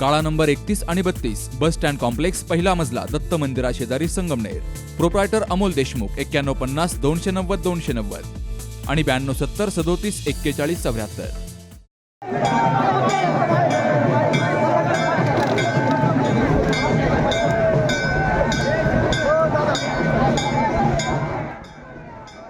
काळा नंबर एकतीस आणि बत्तीस बस स्टँड कॉम्प्लेक्स पहिला मजला दत्त मंदिरा शेजारी संगमनेर. प्रोप्रायटर अमोल देशमुख एक्क्याण्णव पन्नास दोनशे नव्वद दोनशे नव्वद. आणि ब्याण्णव सत्तर सदोतीस एक्केचाळीस चौऱ्याहत्तर.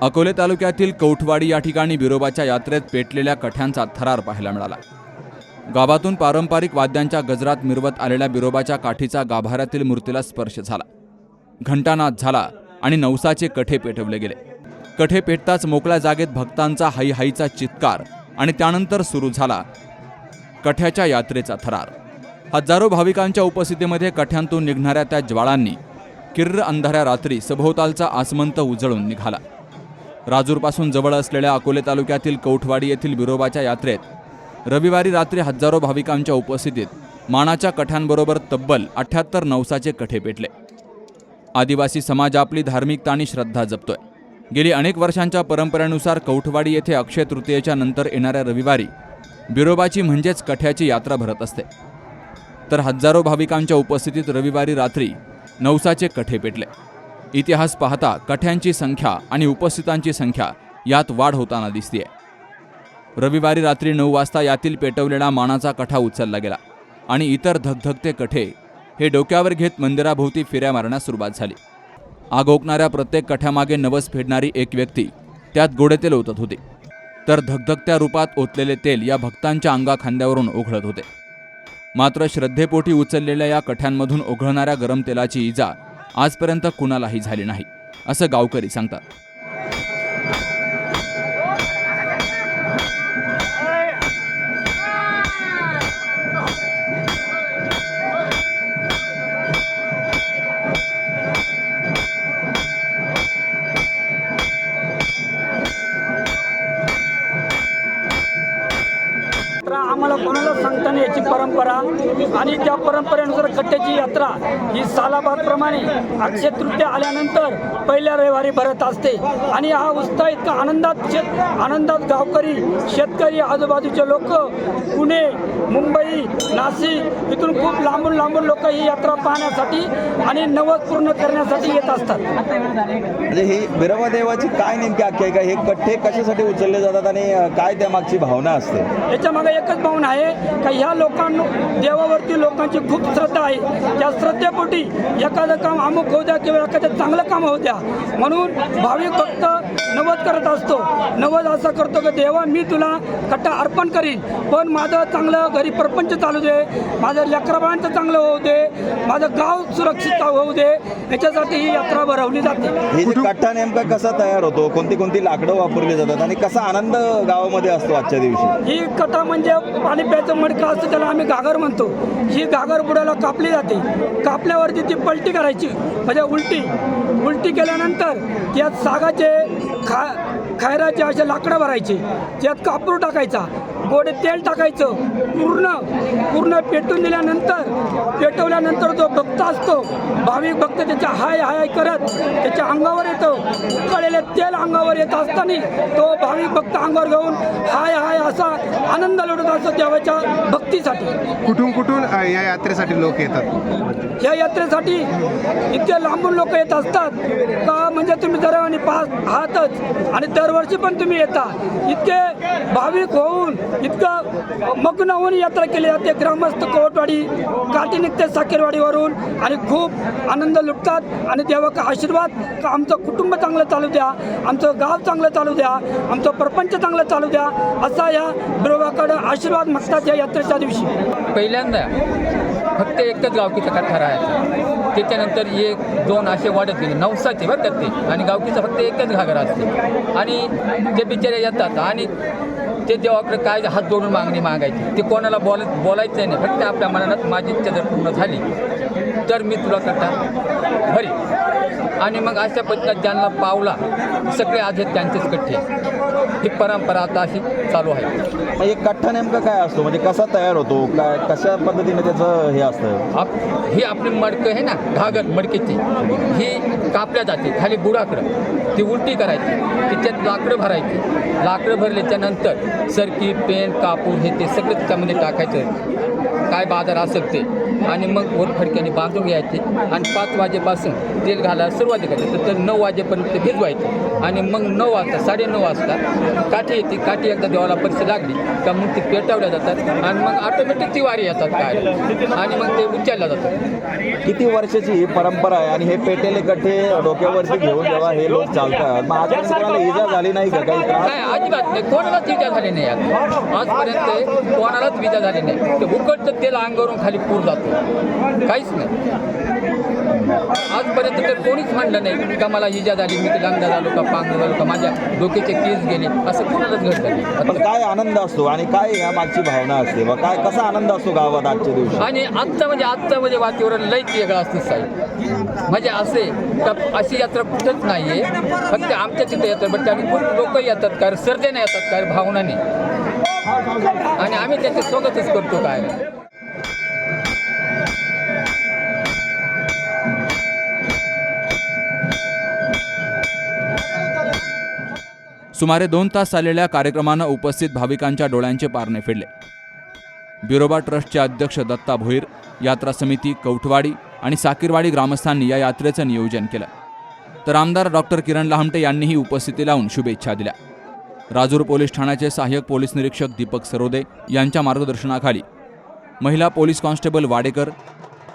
अकोले तालुक्यातील कौठवाडी या ठिकाणी बिरोबाच्या यात्रेत पेटलेल्या कठ्यांचा थरार पाहायला मिळाला. गावातून पारंपरिक वाद्यांच्या गजरात मिरवत आलेल्या बिरोबाच्या काठीचा गाभाऱ्यातील मूर्तीला स्पर्श झाला. घंटानाद झाला आणि नवसाचे कठे पेटवले गेले. कठे पेटताच मोकळ्या जागेत भक्तांचा हाईहाईचा चित्कार आणि त्यानंतर सुरू झाला कठ्याच्या यात्रेचा थरार. हजारो भाविकांच्या उपस्थितीमध्ये कठ्यांतून निघणाऱ्या त्या ज्वाळांनी किर्र अंधाऱ्या रात्री सभोवतालचा आसमंत उजळून निघाला. राजूरपासून जवळ असलेल्या अकोले तालुक्यातील कौठवाडी येथील बिरोबाच्या यात्रेत रविवारी रात्री हजारो भाविकांच्या उपस्थितीत मानाच्या कठ्यांबरोबर तब्बल अठ्याहत्तर नवसाचे कठे पेटले. आदिवासी समाज आपली धार्मिकता आणि श्रद्धा जपतोय. गेली अनेक वर्षांच्या परंपरेनुसार कौठवाडी येथे अक्षय तृतीयेच्या नंतर येणाऱ्या रविवारी बिरोबाची म्हणजेच कठ्याची यात्रा भरत असते. तर हजारो भाविकांच्या उपस्थितीत रविवारी रात्री नवसाचे कठे पेटले. इतिहास पाहता कठ्यांची संख्या आणि उपस्थितांची संख्या यात वाढ होताना दिसतीये. रविवारी रात्री नऊ वाजता यातील पेटवलेला मानाचा कठा उचलला गेला आणि इतर धगधगते कठे हे डोक्यावर घेत मंदिराभोवती फिऱ्या मारण्यास सुरुवात झाली. आग ओकणाऱ्या प्रत्येक कठ्यामागे नवस फेडणारी एक व्यक्ती त्यात गोडे तेल ओतत होती. तर धगधगत्या रूपात ओतलेले तेल या भक्तांच्या अंगा खांद्यावरून ओघळत होते. मात्र श्रद्धेपोटी उचललेल्या या कठ्यांमधून ओघळणाऱ्या गरम तेलाची इजा आजपर्यंत कुणालाही झाली नाही असं गावकरी सांगतात तर आम्हाला कोणाला सांगता नाही याची परंपरा आणि त्या परंपरेनुसार कट्ट्याची यात्रा ही सालाबादप्रमाणे अक्षय तृतीय आल्यानंतर पहिल्या रविवारी भरत असते. आणि हा उत्साह इतका आनंदात शेत आनंदात गावकरी शेतकरी आजूबाजूचे लोक पुणे मुंबई नाशिक इथून खूप लांबून लांबून लोक ही यात्रा पाहण्यासाठी आणि नवस पूर्ण करण्यासाठी येत असतात. म्हणजे ही बिरोबा देवाची काय नेमकी आख्यायिका हे कठ्ठे कशासाठी उचलले जातात आणि काय त्यामागची भावना असते? याच्या मागे एकच भावना आहे का ह्या लोकांना देवावरती लोकांची खूप श्रद्धा आहे. त्या श्रद्धेपोटी एखादं काम अमुक होऊ द्या किंवा एखादं चांगलं काम होऊ द्या. म्हणून भाविक भक्त नवद करत असतो. नवद असं करतो की देवा मी तुला कट्टा अर्पण करीन पण माझं चांगलं घरी प्रपंच चालू दे. माझं लेकराबाळांचं चांगलं होऊ दे. माझं गाव सुरक्षित होऊ दे. याच्यासाठी ही यात्रा भरवली जाते. हे जे कट्टा नेमका कसा तयार होतो? कोणती कोणती लाकडं वापरली जातात? आणि कसा आनंद गावामध्ये असतो आजच्या दिवशी? ही कथा म्हणजे पाणी प्यायचं मडकं असतं त्याला आम्ही घागर म्हणतो. ही घागर बुडाला कापली जाते. कापल्यावरती ती पलटी करायची. म्हणजे उलटी. उलटी केल्यानंतर त्यात सागाचे खा खायराचे असे लाकडं भरायचे. त्यात कापूर टाकायचा. गोडे तेल टाकायचं. पूर्ण पूर्ण पेटून दिल्यानंतर पेटवल्यानंतर जो भक्त असतो भाविक भक्त त्याच्या हाय हाय करत त्याच्या अंगावर येतो. उकळलेले तेल अंगावर येत असताना तो भाविक भक्त अंगावर घेऊन हाय हाय असा आनंद लुटत असतो देवाच्या भक्तीसाठी. कुठून कुठून या यात्रेसाठी लोक येतात? या यात्रेसाठी इतके लांबून लोक येत असतात का? म्हणजे तुम्ही दरवानी पास आहातच आणि दरवर्षी पण तुम्ही येता. इतके भाविक होऊन इतकं मग्न होऊन यात्रा केली जाते. ग्रामस्थ कोटवाडी काठी निघते साखेरवाडीवरून आणि खूप आनंद लुटतात आणि देवाचा आशीर्वाद. का आमचं कुटुंब चांगलं चालू द्या आमचं गाव चांगलं चालू द्या आमचं प्रपंच चांगलं चालू द्या असा या बिरोबाकडं आशीर्वाद मागतात या यात्रेच्या दिवशी. पहिल्यांदा फक्त एकच गावकीचा कट्टा राहायचा. त्याच्यानंतर एक दोन असे वाढत गेले. नवसाचे बरं त्यात ते. आणि गावकीचा फक्त एकच घागरा असते. आणि ते बिचारे येतात आणि ते देवाकडे काय हात जोडून मागणी मागायची ते कोणाला बोल बोलायचं नाही. फक्त आपल्या मनात माझी इच्छा जर पूर्ण झाली तर मी तुला कट्टा भरी आणि मग अशा पद्धतीत ज्यांना पावला सगळे आज हे त्यांचेच कट्टे ही परंपरा आता अशी चालू आहे. एक कठ्ठा नेमका काय असतो? म्हणजे कसा तयार होतो? काय कशा पद्धतीने त्याचं हे असतं? आप ही आपली मडकं आहे ना घागर मडकेची. ही कापल्या जाते खाली बुडाकडं ती उलटी करायची तिच्यात लाकडं भरायची. लाकडं भरल्याच्या नंतर सरकी पेन कापूर हे ते सगळं त्याच्यामध्ये टाकायचं. काय बाजार असेल ते. आणि मग वर फडक्याने बांधून घ्यायचे. आणि पाच वाजेपासून तेल घालायला सुरुवात करायची. तर नऊ वाजेपर्यंत ते भिजवायचे. आणि मग नऊ वाजता साडेनऊ वाजता काठी येते. काठी एकदा देवाला परीक्षा लागली का मग ती पेटवल्या जातात. आणि मग ऑटोमॅटिक ती वारी येतात काय आणि मग ते उचलल्या जातात. किती वर्षाची ही परंपरा आहे? आणि हे पेटेले कठ्ठे डोक्यावरती घेऊन जेव्हा हे लोक चालतात मग आजपर्यंत कोणाला इजा झाली नाही का? काही अजिबात नाही. कोणालाच विजा झाली नाही यात आजपर्यंत कोणालाच विजा झाली नाही. ते उकडचं तेल अंगावरून खाली पूर जातो. काहीच नाही. आजपर्यंत तर कोणीच म्हणलं नाही का मला इजा झाली मी लंगडा झालो का पांग झालो का माझ्या डोक्याचे केस गेले असं कोणालाच घडलं पण काय आनंद असतो आणि काय या मागची भावना असते? व काय कसा आनंद असतो गावात आजच्या दिवशी? आणि आजचं म्हणजे आजचं म्हणजे वातावरण लयच वेगळं असतं साहेब. म्हणजे असे का अशी यात्रा कुठंच नाही आहे फक्त आमच्या तिथे येतात बट आणि खूप लोक येतात कारण सर्जेने येतात कारण भावनाने आणि आम्ही त्याचे स्वागतच करतो काय? सुमारे दोन तास चाललेल्या कार्यक्रमानं उपस्थित भाविकांच्या डोळ्यांचे पारणे फिरले बिरोबा ट्रस्टचे अध्यक्ष दत्ता भोईर यात्रा समिती कौठवाडी आणि साकीरवाडी ग्रामस्थांनी या यात्रेचं नियोजन केलं. तर आमदार डॉक्टर किरण लहामटे यांनीही उपस्थिती लावून शुभेच्छा दिल्या. राजूर पोलीस ठाण्याचे सहाय्यक पोलीस निरीक्षक दीपक सरोदे यांच्या मार्गदर्शनाखाली महिला पोलीस कॉन्स्टेबल वाडेकर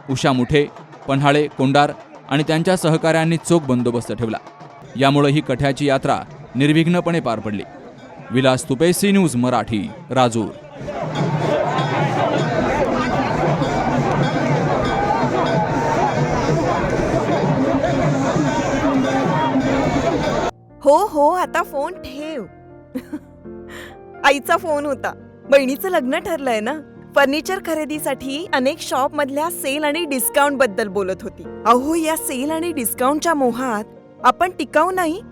उषा मुठे पन्हाळे कोंडार आणि त्यांच्या सहकाऱ्यांनी चोख बंदोबस्त ठेवला. यामुळे ही कठ्याची यात्रा निर्विघ्नपणे पार पडली. Vilas Tupe C news Marathi Rajur. हो हो आता फोन ठेव. आईचा फोन होता. बहिणीचं लग्न ठरलंय ना? फर्निचर खरेदीसाठी अनेक शॉप मधल्या सेल आणि डिस्काउंटबद्दल बोलत होती. अहो या सेल आणि डिस्काउंटच्या मोहात आपण टिकाऊ नाही?